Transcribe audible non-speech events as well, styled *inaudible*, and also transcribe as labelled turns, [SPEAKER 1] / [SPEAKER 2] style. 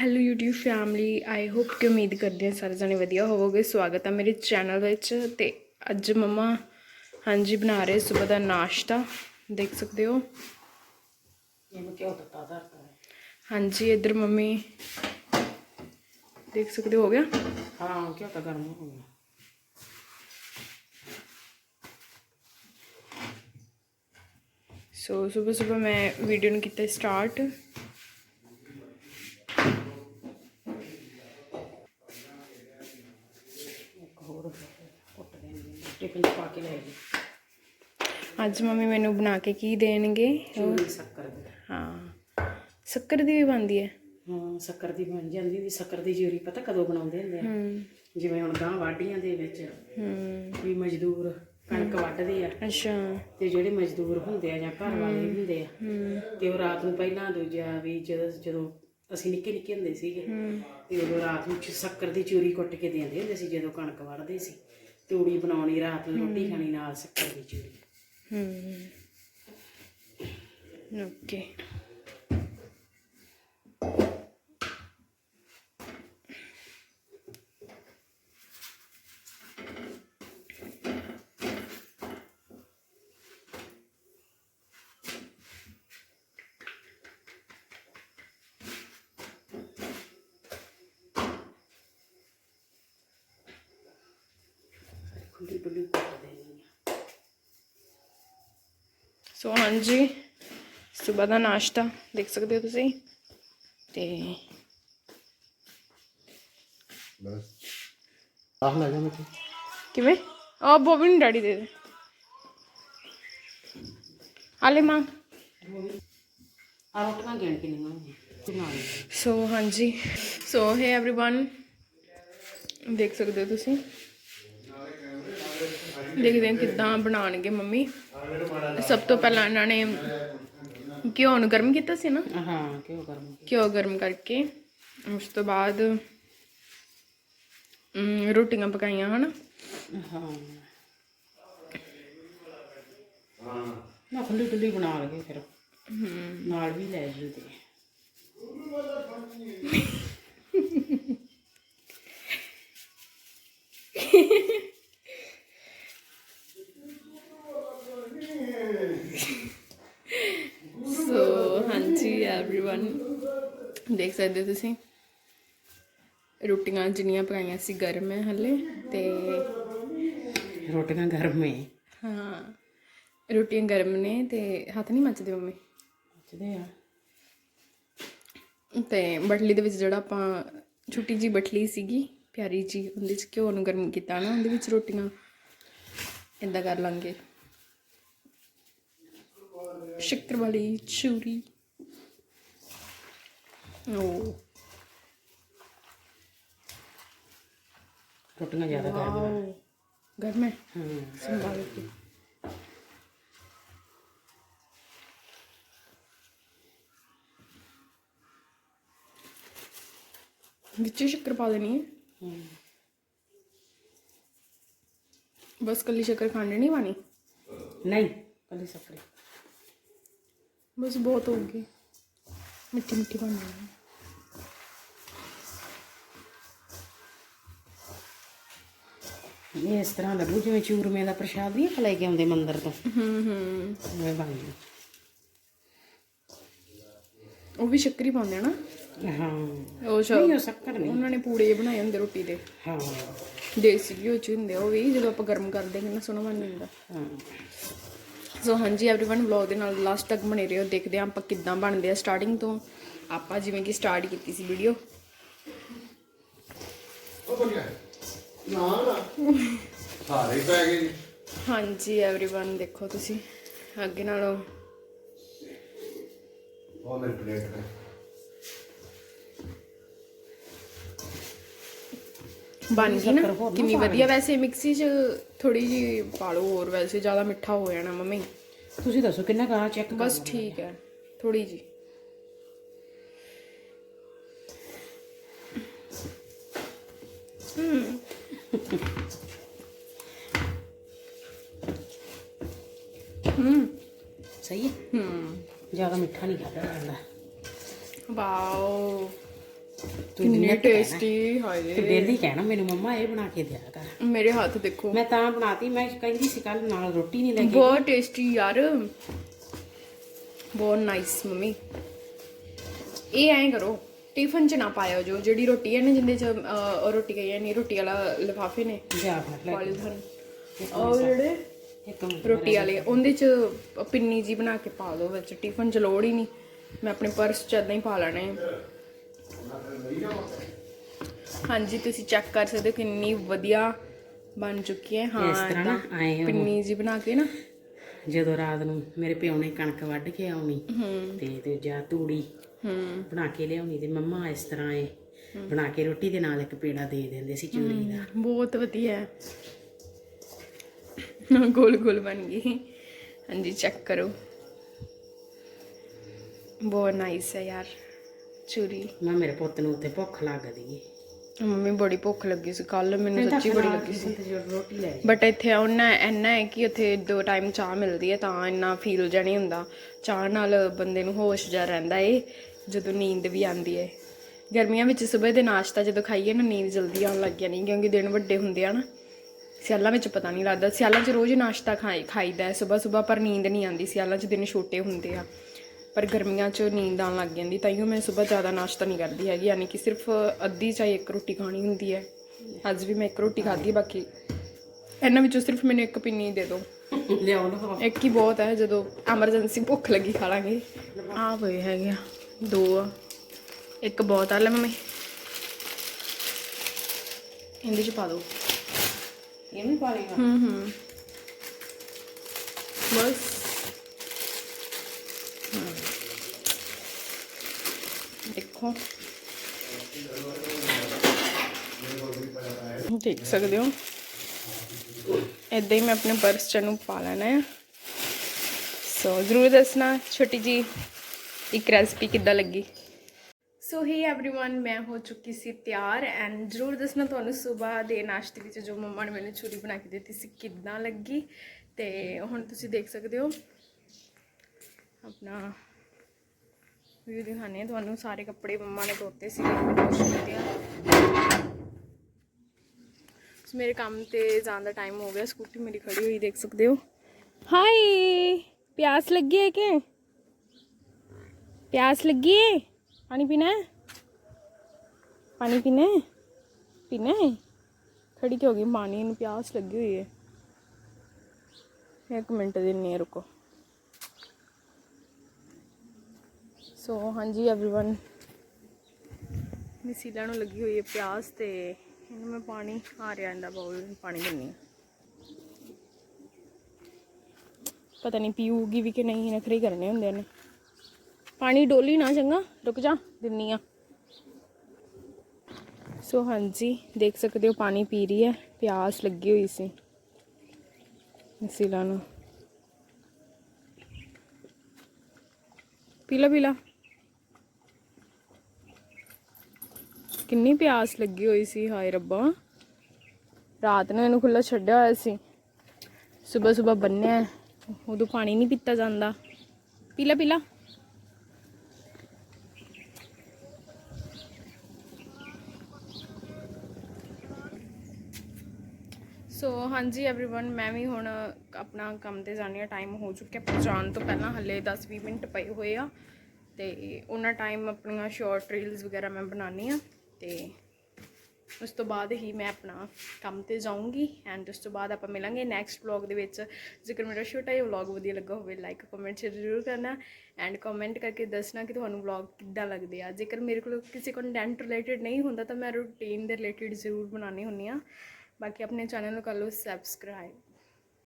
[SPEAKER 1] Hello YouTube family I hope ਕਿ ਉਮੀਦ ਕਰਦੇ ਹਾਂ ਸਾਰੇ ਜਣੇ ਵਧੀਆ ਹੋਵੋਗੇ। ਸਵਾਗਤ ਹੈ ਮੇਰੇ ਚੈਨਲ ਵਿੱਚ ਤੇ ਅੱਜ ਮਮਾ ਹਾਂਜੀ ਬਣਾ ਰਹੇ ਸਵੇਰ ਦਾ ਨਾਸ਼ਤਾ ਦੇਖ ਸਕਦੇ ਹੋ।
[SPEAKER 2] ਇਹਨੂੰ ਕਿਉਂ
[SPEAKER 1] ਹਾਂਜੀ ਇੱਧਰ ਮੰਮੀ ਦੇਖ ਸਕਦੇ ਹੋ ਹੋ ਗਿਆ?
[SPEAKER 2] ਹਾਂ ਕਿਉਂ ਤਾਂ ਗਰਮ ਹੋ ਗਿਆ।
[SPEAKER 1] ਸੋ ਸਵੇਰ ਸਵੇਰ ਮੈਂ ਵੀਡੀਓ ਨੂੰ ਕੀਤਾ ਸਟਾਰਟ
[SPEAKER 2] ਇੱਕ ਹੋਰ ਕੁੱਟ ਦੇਣੀ ਟਿਫਿਨ 'ਚ ਪਾ ਕੇ ਲੈ ਗਈ
[SPEAKER 1] ਅੱਜ ਮੰਮੀ ਮੈਨੂੰ ਬਣਾ ਕੇ ਕੀ ਦੇਣਗੇ?
[SPEAKER 2] ਚੂਰੀ ਸ਼ੱਕਰ ਦੀ।
[SPEAKER 1] ਹਾਂ। ਸ਼ੱਕਰ ਦੀ ਵੀ ਬਣਦੀ ਹੈ?
[SPEAKER 2] ਹਾਂ ਸ਼ੱਕਰ ਦੀ ਬਣ ਜਾਂਦੀ ਦੀ ਸ਼ੱਕਰ ਦੀ ਚੂਰੀ ਪਤਾ ਕਦੋਂ ਬਣਾਉਂਦੇ ਹੁੰਦੇ ਆ?
[SPEAKER 1] ਹੂੰ।
[SPEAKER 2] ਜਿਵੇਂ ਹੁਣ ਗਾਂ ਵਾਢੀਆਂ ਦੇ ਵਿੱਚ
[SPEAKER 1] ਹੂੰ।
[SPEAKER 2] ਵੀ ਮਜ਼ਦੂਰ ਕਣਕ ਵੱਢਦੇ ਆ।
[SPEAKER 1] ਅੱਛਾ।
[SPEAKER 2] ਤੇ ਜਿਹੜੇ ਮਜ਼ਦੂਰ ਹੁੰਦੇ ਆ ਜਾਂ ਘਰ ਵਾਲੇ ਹੁੰਦੇ ਆ
[SPEAKER 1] ਹੂੰ।
[SPEAKER 2] ਤੇ ਉਹ ਰਾਤ ਨੂੰ ਪਹਿਲਾਂ ਦੂਜਾ ਵੀ ਜਦੋਂ ਜਦੋਂ ਅਸੀਂ ਨਿੱਕੇ ਨਿੱਕੇ ਹੁੰਦੇ ਸੀਗੇ ਤੇ ਉਦੋਂ ਰਾਤ ਨੂੰ ਚ- ਸ਼ੱਕਰ ਦੀ ਚੂਰੀ ਕੁੱਟ ਕੇ ਦਿੰਦੇ ਹੁੰਦੇ ਸੀ ਜਦੋਂ ਕਣਕ ਵੱਢਦੇ ਸੀ। ਤੂੜੀ ਬਣਾਉਣੀ ਰਾਤ ਨੂੰ ਰੋਟੀ ਖਾਣੀ ਨਾਲ ਸ਼ੱਕਰ ਦੀ ਚੂਰੀ
[SPEAKER 1] ਹੂੰ। ਓਕੇ।
[SPEAKER 2] ਖੁੱਲੀ ਡੁੱਲੀ ਕੁੱਟ ਦੇਣੀ ਆ
[SPEAKER 1] ਸੋ ਹਾਂਜੀ ਸਵੇਰ ਦਾ ਨਾਸ਼ਤਾ ਦੇਖ ਸਕਦੇ ਹੋ ਤੁਸੀਂ ਤੇ
[SPEAKER 3] ਬਸ ਆਹ ਲੈ ਜਾ ਮੈਂ
[SPEAKER 1] ਕਿਵੇਂ ਆ ਬੋਬੀ ਨੂੰ ਡੈਡੀ ਦੇ ਦੇ ਆਲੇ ਮਾਂ
[SPEAKER 2] ਆ ਰੋਟੀਆਂ ਗਿਣ ਕੇ ਨਹੀਂ ਆਉਂਦੀਆਂ ਤੇ ਨਾਲ ਹੀ।
[SPEAKER 1] ਸੋ ਹਾਂਜੀ ਸੋ ਹੈ एवरीवन ਦੇਖ ਸਕਦੇ ਹੋ ਤੁਸੀਂ ਦੇਖਦੇ ਹਾਂ ਕਿੱਦਾਂ ਬਣਾਉਣਗੇ ਮੰਮੀ। ਸਭ ਤੋਂ ਪਹਿਲਾਂ ਇਹਨਾਂ ਨੇ ਘਿਓ ਨੂੰ ਗਰਮ ਕੀਤਾ ਸੀ ਨਾ?
[SPEAKER 2] ਹਾਂ ਕਿਉਂ ਗਰਮ
[SPEAKER 1] ਘਿਓ ਗਰਮ ਕਰਕੇ ਉਸ ਤੋਂ ਬਾਅਦ ਰੋਟੀਆਂ ਪਕਾਈਆਂ ਹਨ?
[SPEAKER 2] ਹਾਂ। ਨਾ ਖੁੱਲੀ ਡੁੱਲੀ ਬਣਾ ਲਗੇ ਫਿਰ। ਨਾਲ ਵੀ ਲੈ ਜੀ ਤੇ। *laughs*
[SPEAKER 1] ਸੋ ਹਾਂਜੀ एवरीवन ਦੇਖ ਸਕਦੇ ਹੋ ਤੁਸੀਂ ਰੋਟੀਆਂ ਜਿੰਨੀਆਂ ਪਕਾਈਆਂ ਸੀ ਗਰਮ ਹੈ ਹਲੇ ਤੇ
[SPEAKER 2] ਰੋਟੀਆਂ ਗਰਮ ਹੈ
[SPEAKER 1] ਹਾਂ ਰੋਟੀਆਂ ਗਰਮ ਨੇ ਤੇ ਹੱਥ ਨਹੀਂ ਮੱਚਦੇ ਮੰਮੀ
[SPEAKER 2] ਪੁੱਛਦੇ ਆ
[SPEAKER 1] ਤੇ ਬਟਲੀ ਦੇ ਵਿੱਚ ਜਿਹੜਾ ਆਪਾਂ ਛੋਟੀ ਜੀ ਬਟਲੀ ਸੀਗੀ ਪਿਆਰੀ ਜੀ ਉਹਦੇ ਵਿੱਚ ਘਿਓ ਨੂੰ ਗਰਮ ਕੀਤਾ ਨਾ ਉਹਦੇ ਵਿੱਚ ਰੋਟੀਆਂ ਇਦਾਂ ਕਰ ਲਾਂਗੇ ਸ਼ੱਕਰ ਵਾਲੀ ਚੂਰੀ ਓ।
[SPEAKER 2] ਰੋਟੀਆਂ ਜ਼ਿਆਦਾ ਆ।
[SPEAKER 1] ਵਾਓ। ਹੈ।
[SPEAKER 2] ਹਾਂ।
[SPEAKER 1] ਸੰਭਾਲ ਕੇ। ਵਿੱਚ ਸ਼ੱਕਰ ਪਾ ਦੇਣੀ ਹੈ। ਬਸ ਕੱਲੀ ਸ਼ੱਕਰ ਖਾਣੇ ਨਹੀਂ ਪਾਣੀ
[SPEAKER 2] ਨਹੀਂ ਕੱਲੀ ਸ਼ੱਕਰ
[SPEAKER 1] ਬਸ ਬਹੁਤ ਹੋ ਗਈ। ਮਿੱਠੀ ਮਿੱਠੀ ਬਣ ਗਈ।
[SPEAKER 2] ਇਹ ਇਸ ਤਰ੍ਹਾਂ ਲੱਗੂ ਜਿਵੇਂ ਚੂਰਮੇ ਦਾ ਪ੍ਰਸ਼ਾਦ ਨਹੀਂ ਲੈ ਕੇ ਆਉਂਦੇ ਮੰਦਿਰ ਤੋਂ।
[SPEAKER 1] ਹੂੰ ਹੂੰ।
[SPEAKER 2] ਐਵੇਂ ਬਣ ਗਈ।
[SPEAKER 1] ਉਹ ਵੀ ਸ਼ੱਕਰ ਹੀ ਪਾਉਂਦੇ ਆ ਨਾ?
[SPEAKER 2] ਹਾਂ।
[SPEAKER 1] ਉਹ ਸ਼ਾ
[SPEAKER 2] ਨਹੀਂ ਉਹ ਸ਼ੱਕਰ ਨਹੀਂ।
[SPEAKER 1] ਉਹਨਾਂ ਨੇ ਪੂੜੇ ਬਣਾਏ ਹੁੰਦੇ ਰੋਟੀ ਦੇ।
[SPEAKER 2] ਹਾਂ।
[SPEAKER 1] ਦੇਸੀ ਘਿਓ ਚ ਹੁੰਦੇ ਆ ਉਹ ਵੀ ਜਦੋਂ ਆਪਾਂ ਗਰਮ ਕਰਦੇ ਕਿੰਨਾ ਸੋਹਣਾ ਬਣ ਜਾਂਦਾ।
[SPEAKER 2] ਹਾਂ।
[SPEAKER 1] ਸੋ ਹਾਂਜੀ एवरीवन ਵਲੌਗ ਦੇ ਨਾਲ ਲਾਸਟ ਤੱਕ ਬਣੇ ਰਹੋ ਦੇਖਦੇ ਹਾਂ ਆਪਾਂ ਕਿੱਦਾਂ ਬਣਦੇ ਆ ਸਟਾਰਟਿੰਗ ਤੋਂ ਆਪਾਂ ਜਿਵੇਂ ਕਿ ਸਟਾਰਟ ਕੀਤੀ ਸੀ ਵੀਡੀਓ
[SPEAKER 3] ਉਹ ਬੋਲਿਆ ਨਾ ਨਾ ਸਾਰੇ ਪੈ ਗਏ ਜੀ।
[SPEAKER 1] ਹਾਂਜੀ एवरीवन ਦੇਖੋ ਤੁਸੀਂ ਅੱਗੇ ਨਾਲੋਂ
[SPEAKER 3] ਉਹ ਮੇਰੀ ਪਲੇਟ ਹੈ
[SPEAKER 1] ਬਣ ਗਈ ਨਾ।
[SPEAKER 2] ਸ਼ੱਕਰ ਹੋਰ ਨਾ
[SPEAKER 1] ਕਿੰਨੀ
[SPEAKER 2] ਪਾ
[SPEAKER 1] ਵਧੀਆ। ਵੈਸੇ ਮਿਕਸੀ 'ਚ ਥੋੜੀ ਜੀ ਪਾ ਲਓ ਹੋਰ ਵੈਸੇ ਜ਼ਿਆਦਾ ਮਿੱਠਾ ਹੋ ਜਾਣਾ ਮੰਮੀ।
[SPEAKER 2] ਤੁਸੀਂ ਦੱਸੋ ਕਿੰਨਾ ਕਾ ਚੈੱਕ
[SPEAKER 1] ਬਸ ਠੀਕ ਹੈ ਥੋੜੀ ਜੀ
[SPEAKER 2] ਸਹੀ ਹੈ।
[SPEAKER 1] ਹੂੰ
[SPEAKER 2] ਜ਼ਿਆਦਾ ਮਿੱਠਾ ਨਹੀਂ ਖਾਦਾ ਜਾਂਦਾ।
[SPEAKER 1] ਕਿੰਨੀ ਟੇਸਟੀ ਹਾਏ।
[SPEAKER 2] ਤੇ ਡੇਲੀ ਕਹਿਣਾ ਮੈਨੂੰ ਮੰਮਾ ਇਹ ਬਣਾ ਕੇ ਦਿਆ ਕਰ।
[SPEAKER 1] ਮੇਰੇ ਹੱਥ ਦੇਖੋ।
[SPEAKER 2] ਮੈਂ ਤਾਂ ਬਣਾਤੀ ਮੈਂ ਕਹਿੰਦੀ ਸੀ ਕੱਲ ਨਾਲ ਰੋਟੀ ਨਹੀਂ ਲੈ ਕੇ
[SPEAKER 1] ਬਹੁਤ ਟੇਸਟੀ ਯਾਰ। ਬਹੁਤ ਨਾਈਸ ਮੰਮੀ। ਇਹ ਐਂ ਕਰੋ ਟਿਫਨ ਚ ਨਾ ਪਾਇਓ ਜੋ ਜਿਹੜੀ ਰੋਟੀ ਹੈ ਨਾ ਜਿੰਦੇ ਚ ਰੋਟੀ ਗਈ ਹੈ ਨਹੀਂ ਰੋਟੀ ਵਾਲਾ ਲਿਫਾਫੇ ਨੇ
[SPEAKER 2] ਜਾ ਲੈ
[SPEAKER 1] ਪੋਲੀਥਨ ਉਹ ਜਿਹੜੇ ਰੋਟੀ ਵਾਲੇ ਉਹਦੇ ਚ ਪਿੰਨੀ ਜੀ ਬਣਾ ਕੇ ਪਾ ਦਿਓ ਵਿੱਚ। ਟਿਫਨ ਚ ਲੋੜ ਹੀ ਨਹੀਂ। ਮੈਂ ਆਪਣੇ ਪਰਸ ਚ ਏਦਾਂ ਹੀ ਪਾ ਲੈਣੇ। ਹਾਂਜੀ ਤੁਸੀਂ ਚੈੱਕ ਕਰ ਸਕਦੇ ਹੋ ਕਿੰਨੀ ਵਧੀਆ ਬਣ ਚੁੱਕੀ ਹੈ। ਹਾਂ
[SPEAKER 2] ਇਸ ਤਰ੍ਹਾਂ ਨਾ ਆਏ
[SPEAKER 1] ਪਿੰਨੀ ਜੀ ਬਣਾ ਕੇ ਨਾ।
[SPEAKER 2] ਜਦੋਂ ਰਾਤ ਨੂੰ ਮੇਰੇ ਪਿਓ ਨੇ ਕਣਕ ਵੱਢ ਕੇ ਆਉਣੀ ਤੇ ਤੇ ਜਾਂ ਤੂੜੀ
[SPEAKER 1] ਹੂੰ।
[SPEAKER 2] ਬਣਾ ਕੇ ਲਿਆਉਣੀ ਤੇ ਮੰਮਾ ਇਸ ਤਰ੍ਹਾਂ ਇਹ ਬਣਾ ਕੇ ਰੋਟੀ ਦੇ ਨਾਲ ਇੱਕ ਪੇੜਾ ਦੇ ਦਿੰਦੇ ਸੀ ਚੂਰੀ ਦਾ।
[SPEAKER 1] ਬਹੁਤ ਵਧੀਆ। ਹੈ ਗੋਲ ਗੋਲ ਬਣ ਗਈ। ਹਾਂਜੀ ਚੈੱਕ ਕਰੋ। ਬਹੁਤ ਨਾਈਸ ਹੈ ਯਾਰ। ਚੂਰੀ।
[SPEAKER 2] ਮੈਂ ਮੇਰੇ ਪੁੱਤ ਨੂੰ ਉੱਤੇ ਭੁੱਖ ਲੱਗਦੀ ਏ।
[SPEAKER 1] ਮੰਮੀ ਬੜੀ ਭੁੱਖ ਲੱਗੀ ਸੀ ਕੱਲ ਮੈਨੂੰ ਸੱਚੀ ਬੜੀ ਲੱਗੀ ਸੀ।
[SPEAKER 2] ਰੋਟੀ ਲੈ
[SPEAKER 1] ਬਟ ਇੱਥੇ ਉਹਨਾਂ ਇੰਨਾ ਹੈ ਕਿ ਉੱਥੇ ਦੋ ਟਾਈਮ ਚਾਹ ਮਿਲਦੀ ਹੈ ਤਾਂ ਇੰਨਾ ਫੀਲ ਜਿਹਾ ਨਹੀਂ ਹੁੰਦਾ। ਚਾਹ ਨਾਲ ਬੰਦੇ ਨੂੰ ਹੋਸ਼ ਜਿਹਾ ਰਹਿੰਦਾ ਏ ਜਦੋਂ ਨੀਂਦ ਵੀ ਆਉਂਦੀ ਹੈ ਗਰਮੀਆਂ ਵਿੱਚ ਸਵੇਰ ਦੇ ਨਾਸ਼ਤਾ ਜਦੋਂ ਖਾਈਏ ਨਾ ਨੀਂਦ ਜਲਦੀ ਆਉਣ ਲੱਗ ਜਾਂਦੀ ਕਿਉਂਕਿ ਦਿਨ ਵੱਡੇ ਹੁੰਦੇ ਆ ਨਾ। ਸਿਆਲਾਂ ਵਿੱਚ ਪਤਾ ਨਹੀਂ ਲੱਗਦਾ। ਸਿਆਲਾਂ 'ਚ ਰੋਜ਼ ਨਾਸ਼ਤਾ ਖਾਈ ਖਾਈਦਾ ਸਵੇਰ ਸਵੇਰ ਪਰ ਨੀਂਦ ਨਹੀਂ ਆਉਂਦੀ। ਸਿਆਲਾਂ 'ਚ ਦਿਨ ਛੋਟੇ ਹੁੰਦੇ ਆ। ਪਰ ਗਰਮੀਆਂ 'ਚ ਨੀਂਦ ਆਉਣ ਲੱਗ ਜਾਂਦੀ ਤਾਈਓ ਮੈਂ ਸਵੇਰ ਜ਼ਿਆਦਾ ਨਾਸ਼ਤਾ ਨਹੀਂ ਕਰਦੀ ਹੈਗੀ ਯਾਨੀ ਕਿ ਸਿਰਫ ਅੱਧੀ ਚਾਹੇ ਇੱਕ ਰੋਟੀ ਖਾਣੀ ਹੁੰਦੀ ਹੈ। ਅੱਜ ਵੀ ਮੈਂ ਇੱਕ ਰੋਟੀ ਖਾਧੀ ਬਾਕੀ ਇਹਨਾਂ ਵਿੱਚੋਂ ਸਿਰਫ ਮੈਨੂੰ ਇੱਕ ਪਿੰਨੀ ਦੇ ਦਿਓ।
[SPEAKER 2] ਲਿਆਓ ਨਾ
[SPEAKER 1] ਇੱਕ ਹੀ ਬਹੁਤ ਹੈ ਜਦੋਂ ਐਮਰਜੈਂਸੀ ਭੁੱਖ ਲੱਗੀ ਖਾ ਲਾਂਗੇ। ਆ ਪਏ ਹੈਗੇ ਆ ਦੋ ਆ ਇੱਕ ਬਹੁਤ ਆ ਲੈ ਮੰਮੀ। ਇਹਦੇ ਚ ਪਾ ਦਿਓ
[SPEAKER 2] ਇਹ ਵੀ ਪਾ ਲੇਗਾ
[SPEAKER 1] ਹੂੰ ਹੂੰ। ਬਸ। ਦੇਖੋ ਦੇਖ ਸਕਦੇ ਹੋ ਇਦਾਂ ਹੀ ਮੈਂ ਆਪਣੇ ਪਰਸ ਚ ਨੂੰ ਪਾ ਲੈਣਾ ਹੈ ਸੋ ਜ਼ਰੂਰ ਦੱਸਣਾ ਛੋਟੀ ਜੀ ਇੱਕ ਰੈਸਪੀ ਕਿੱਦਾਂ ਲੱਗੀ ਸੋ ਹੀ एवरीवन ਮੈਂ ਹੋ ਚੁੱਕੀ ਸੀ ਤਿਆਰ ਐਂਡ ਜ਼ਰੂਰ ਦੱਸਣਾ ਤੁਹਾਨੂੰ ਸਵੇਰ ਦੇ ਨਾਸ਼ਤੇ ਵਿੱਚ ਜੋ ਮੰਮਾ ਨੇ ਮੈਨੂੰ ਚੂਰੀ ਬਣਾ ਕੇ ਦਿੱਤੀ ਸੀ ਕਿੱਦਾਂ ਲੱਗੀ ਤੇ ਹੁਣ ਤੁਸੀਂ ਦੇਖ ਸਕਦੇ ਹੋ ਆਪਣਾ ਵੀਡੀਓ ਦਿਖਾਣੇ ਤੁਹਾਨੂੰ ਸਾਰੇ ਕੱਪੜੇ ਮੰਮਾ ਨੇ ਧੋਤੇ ਸੀ ਮੇਰੇ ਕੰਮ ਤੇ ਜਾਣ ਦਾ ਟਾਈਮ ਹੋ ਗਿਆ, ਸਕੂਟੀ ਮੇਰੀ ਖੜੀ ਹੋਈ, ਦੇਖ ਸਕਦੇ ਹੋ। ਹਾਈ ਪਿਆਸ ਲੱਗੀ ਹੈ ਕਿ? ਪਿਆਸ ਲੱਗੀ ਹੈ? ਪਾਣੀ ਪੀਣਾ ਪਾਣੀ ਪੀਣਾ ਪੀਣਾ ਹੈ? ਖੜੀ ਕਿ ਹੋ ਗਈ? ਪਾਣੀ ਨੂੰ ਪਿਆਸ ਲੱਗੀ ਹੋਈ ਹੈ। ਇੱਕ ਮਿੰਟ ਦੇ ਨੇ ਰੁਕੋ। ਸੋ ਹਾਂਜੀ एवरीवन ਮਿਸੀਲਾ ਨੂੰ ਲੱਗੀ ਹੋਈ ਹੈ ਪਿਆਸ ਤੇ ਇਹਨੂੰ ਮੈਂ ਪਾਣੀ ਆ ਰਿਹਾ ਇਹਦਾ ਬਾਉਲ ਪਾਣੀ ਦਿੰਨੀ ਹਾਂ ਪਤਾ ਨਹੀਂ ਪੀਊਗੀ ਵੀ ਕਿ ਨਹੀਂ ਨਖਰੇ ਕਰਨੇ ਹੁੰਦੇ ਨੇ ਪਾਣੀ ਡੋਲੀ ਨਾ ਚੰਗਾ ਰੁਕ ਜਾ ਦਿੰਨੀ ਆ ਸੋ ਹਾਂਜੀ ਦੇਖ ਸਕਦੇ ਹੋ ਪਾਣੀ ਪੀ ਰਹੀ ਹੈ ਪਿਆਸ ਲੱਗੀ ਹੋਈ ਸੀ ਨਸੀਲਾ ਨੂੰ ਪੀਲਾ ਪੀਲਾ ਕਿੰਨੀ ਪਿਆਸ ਲੱਗੀ ਹੋਈ ਸੀ ਹਾਏ ਰੱਬਾ ਰਾਤ ਨੂੰ ਇਹਨੂੰ ਖੁੱਲਾ ਛੱਡਿਆ ਹੋਇਆ ਸੀ ਸਵੇਰ ਸਵੇਰ ਬੰਨਿਆ ਉਦੋਂ ਪਾਣੀ ਨਹੀਂ ਪੀਤਾ ਜਾਂਦਾ ਪੀਲਾ ਪੀਲਾ ਸੋ ਹਾਂਜੀ एवरीवन ਮੈਂ ਵੀ ਹੁਣ ਆਪਣਾ ਕੰਮ ਤੇ ਜਾਣੀ ਆ ਟਾਈਮ ਹੋ ਚੁੱਕਿਆ ਪਰ ਜਾਣ ਤੋਂ ਪਹਿਲਾਂ ਹੱਲੇ 10-20 ਮਿੰਟ ਪਏ ਹੋਏ ਆ ਤੇ ਉਹਨਾਂ ਟਾਈਮ ਆਪਣੀਆਂ ਸ਼ਾਰਟ ਰੀਲਸ ਵਗੈਰਾ ਮੈਂ ਬਣਾਉਣੀ ਆ ਤੇ ਉਸ ਤੋਂ ਬਾਅਦ ਹੀ ਮੈਂ ਆਪਣਾ ਕੰਮ ਤੇ ਜਾਊਂਗੀ ਐਂਡ ਉਸ ਤੋਂ ਬਾਅਦ ਆਪਾਂ ਮਿਲਾਂਗੇ ਨੈਕਸਟ ਵਲੌਗ ਦੇ ਵਿੱਚ। ਜੇਕਰ ਮੇਰਾ ਛੋਟਾ ਜਿਹਾ ਵਲੌਗ ਵਧੀਆ ਲੱਗਾ ਹੋਵੇ ਲਾਈਕ ਕਮੈਂਟ ਜ਼ਰੂਰ ਕਰਨਾ ਐਂਡ ਕਮੈਂਟ ਕਰਕੇ ਦੱਸਣਾ ਕਿ ਤੁਹਾਨੂੰ ਵਲੌਗ ਕਿੱਦਾਂ ਲੱਗਦੇ ਆ। ਜੇਕਰ ਮੇਰੇ ਕੋਲ ਕਿਸੇ ਕੰਟੈਂਟ ਰਿਲੇਟਡ ਨਹੀਂ ਹੁੰਦਾ ਤਾਂ ਮੈਂ ਰੂਟੀਨ ਦੇ ਰਿਲੇਟਡ ਜ਼ਰੂਰ ਬਣਾਉਣੀ ਹੁੰਦੀ ਆ ਬਾਕੀ ਆਪਣੇ ਚੈਨਲ ਨੂੰ ਕਰ ਲਓ ਸਬਸਕ੍ਰਾਈਬ